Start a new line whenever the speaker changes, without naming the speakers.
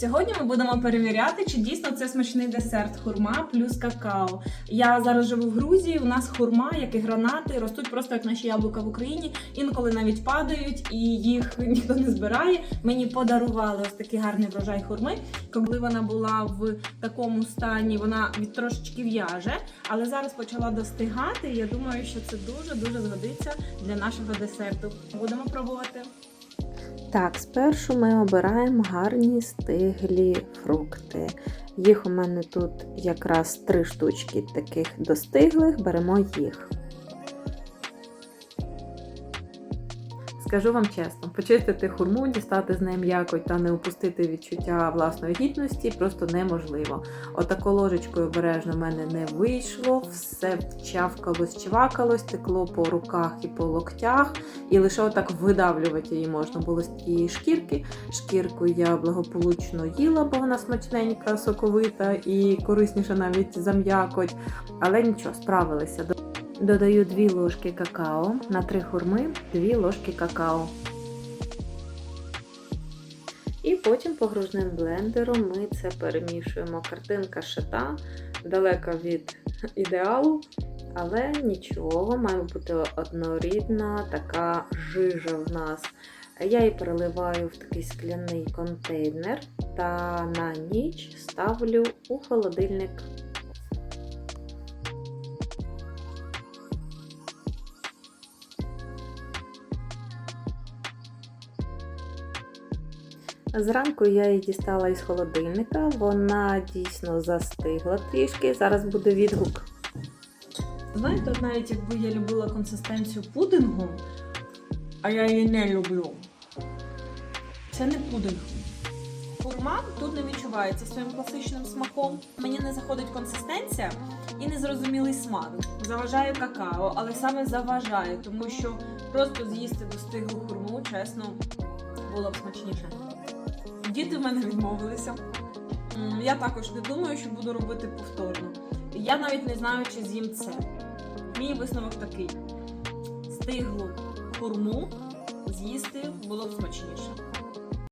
Сьогодні ми будемо перевіряти, чи дійсно це смачний десерт хурма плюс какао. Я зараз живу в Грузії. У нас хурма, як і гранати, ростуть просто як наші яблука в Україні. Інколи навіть падають, і їх ніхто не збирає. Мені подарували ось такий гарний врожай хурми. Коли вона була в такому стані, вона від трошечки в'яже, але зараз почала достигати. І я думаю, що це дуже дуже згодиться для нашого десерту. Будемо пробувати.
Так, спершу ми обираємо гарні стиглі фрукти. Їх у мене тут якраз три штучки таких достиглих, беремо їх. Скажу вам чесно, почистити хурму, дістати з неї м'якоть та не упустити відчуття власної гідності просто неможливо. Отако ложечкою обережно в мене не вийшло, все вчавкалось, чвакалось, текло по руках і по локтях, і лише отак видавлювати її можна було з тієї шкірки. Шкірку я благополучно їла, бо вона смачненька, соковита і корисніша навіть за м'якоть. Але нічого, справилися. Додаю 2 ложки какао на 3 хурми 2 ложки какао. І потім погружним блендером ми це перемішуємо. Картинка шита, далека від ідеалу, але нічого, має бути однорідна така жижа в нас. Я її переливаю в такий скляний контейнер та на ніч ставлю у холодильник. Зранку я її дістала із холодильника, вона дійсно застигла трішки. Зараз буде відгук.
Знаєте, навіть якби я любила консистенцію пудингу, а я її не люблю. Це не пудинг. Хурма тут не відчувається своїм класичним смаком. Мені не заходить консистенція і незрозумілий смак. Заважає какао, але саме заважає, тому що просто з'їсти достиглу хурму, чесно, було б смачніше. Діти в мене відмовилися. Я також не думаю, що буду робити повторно. Я навіть не знаю, чи з'їм це. Мій висновок такий: стиглу хурму з'їсти було б смачніше.